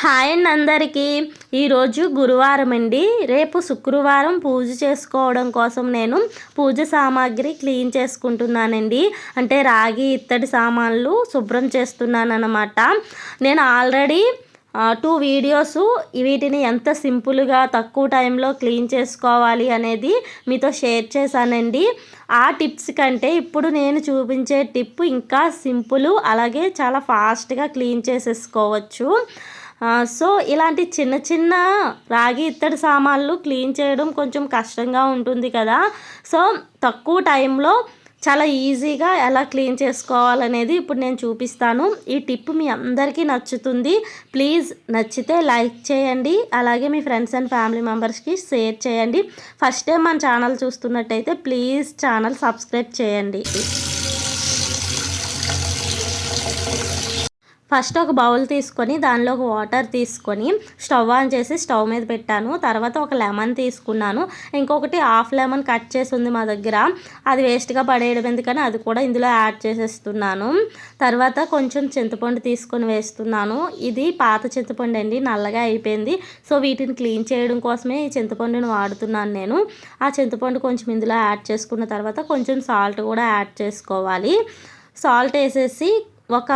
Hi అండి అందరికీ. ఈరోజు గురువారం అండి. రేపు శుక్రవారం పూజ చేసుకోవడం కోసం నేను పూజ సామాగ్రి క్లీన్ చేసుకుంటున్నానండి. అంటే రాగి ఇత్తడి సామాన్లు శుభ్రం చేస్తున్నాను నేను ఆల్రెడీ టూ వీడియోస్ వీటిని ఎంత సింపుల్గా తక్కువ టైంలో క్లీన్ చేసుకోవాలి అనేది మీతో షేర్ చేశానండి. ఆ టిప్స్ కంటే ఇప్పుడు నేను చూపించే టిప్ ఇంకా సింపుల్ అలాగే చాలా ఫాస్ట్గా క్లీన్ చేసేసుకోవచ్చు. సో ఇలాంటి చిన్న చిన్న రాగి ఇత్తడి సామాన్లు క్లీన్ చేయడం కొంచెం కష్టంగా ఉంటుంది కదా. సో తక్కువ టైంలో చాలా ఈజీగా ఎలా క్లీన్ చేసుకోవాలనేది ఇప్పుడు నేను చూపిస్తాను. ఈ టిప్ మీ అందరికీ నచ్చుతుంది. ప్లీజ్ నచ్చితే లైక్ చేయండి. అలాగే మీ ఫ్రెండ్స్ అండ్ ఫ్యామిలీ మెంబర్స్కి షేర్ చేయండి. ఫస్ట్ టైం మన ఛానల్ చూస్తున్నట్టయితే ప్లీజ్ ఛానల్ సబ్స్క్రైబ్ చేయండి. ఫస్ట్ ఒక బౌల్ తీసుకొని దానిలో ఒక వాటర్ తీసుకొని స్టవ్ ఆన్ చేసి స్టవ్ మీద పెట్టాను. తర్వాత ఒక లెమన్ తీసుకున్నాను. ఇంకొకటి హాఫ్ లెమన్ కట్ చేసి ఉంది మా దగ్గర. అది వేస్ట్గా పడేయడం ఎందుకని అది కూడా ఇందులో యాడ్ చేసేస్తున్నాను. తర్వాత కొంచెం చింతపండు తీసుకొని వేస్తున్నాను. ఇది పాత చింతపండు అండి నల్లగా అయిపోయింది. సో వీటిని క్లీన్ చేయడం కోసమే ఈ చింతపండుని వాడుతున్నాను నేను. ఆ చింతపండు కొంచెం ఇందులో యాడ్ చేసుకున్న తర్వాత కొంచెం సాల్ట్ కూడా యాడ్ చేసుకోవాలి. సాల్ట్ వేసేసి ఒక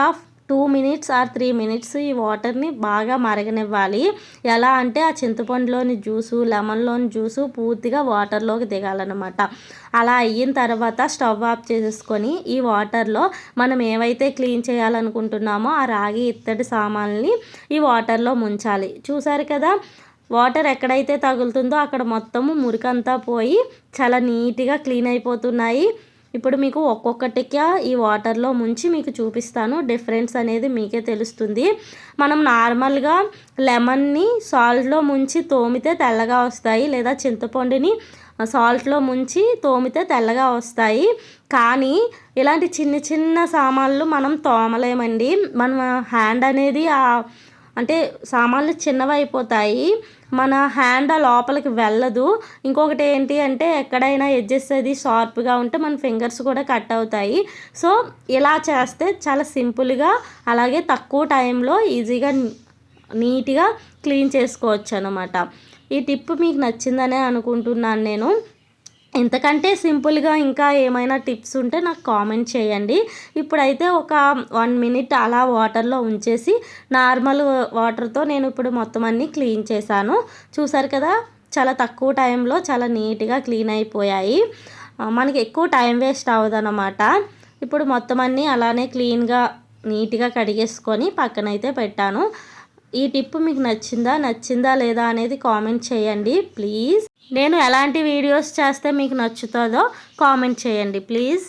two minutes or three minutes ఈ వాటర్ని బాగా మరగనివ్వాలి. ఎలా అంటే ఆ చింతపండులోని జ్యూసు లెమన్లోని జ్యూసు పూర్తిగా వాటర్లోకి దిగాలన్నమాట. అలా అయిన తర్వాత స్టవ్ ఆఫ్ చేసేసుకొని ఈ వాటర్లో మనం ఏవైతే క్లీన్ చేయాలనుకుంటున్నామో ఆ రాగి ఇత్తడి సామాన్ని ఈ వాటర్లో ముంచాలి. చూసారు కదా? వాటర్ ఎక్కడైతే తగులుతుందో అక్కడ మొత్తము మురికంతా పోయి చాలా నీట్గా క్లీన్ అయిపోతున్నాయి. ఇప్పుడు మీకు ఒక్కొక్కటిగా ఈ వాటర్లో ముంచి మీకు చూపిస్తాను. డిఫరెన్స్ అనేది మీకే తెలుస్తుంది. మనం నార్మల్గా లెమన్ని సాల్ట్లో ముంచి తోమితే తెల్లగా వస్తాయి. లేదా చింతపండుని సాల్ట్లో ముంచి తోమితే తెల్లగా వస్తాయి. కానీ ఇలాంటి చిన్న చిన్న సామాన్లు మనం తోమలేమండి. మనం హ్యాండ్ అనేది అంటే సామాన్లు చిన్నవి అయిపోతాయి మన హ్యాండ్ ఆ లోపలికి వెళ్ళదు. ఇంకొకటి ఏంటి అంటే ఎక్కడైనా ఎడ్జెస్ అది షార్ప్గా ఉంటే మన ఫింగర్స్ కూడా కట్ అవుతాయి. సో ఇలా చేస్తే చాలా సింపుల్గా అలాగే తక్కువ టైంలో ఈజీగా నీట్గా క్లీన్ చేసుకోవచ్చు అనమాట ఈ టిప్ మీకు నచ్చిందనే అనుకుంటున్నాను నేను. ఇంతకంటే సింపుల్గా ఇంకా ఏమైనా టిప్స్ ఉంటే నాకు కామెంట్ చేయండి. ఇప్పుడైతే ఒక వన్ మినిట్ అలా వాటర్లో ఉంచేసి నార్మల్ వాటర్తో నేను ఇప్పుడు మొత్తం అన్నీ క్లీన్ చేశాను. చూసారు కదా చాలా తక్కువ టైంలో చాలా నీట్గా క్లీన్ అయిపోయాయి. మనకి ఎక్కువ టైం వేస్ట్ అవ్వదన్నమాట. ఇప్పుడు మొత్తం అన్నీ అలానే క్లీన్గా నీట్గా కడిగేసుకొని పక్కనైతే పెట్టాను. ఈ టిప్ మీకు నచ్చిందా నచ్చిందా లేదా అనేది కామెంట్ చేయండి ప్లీజ్. నేను ఎలాంటి వీడియోస్ చేస్తే మీకు నచ్చుతుందో కామెంట్ చేయండి ప్లీజ్.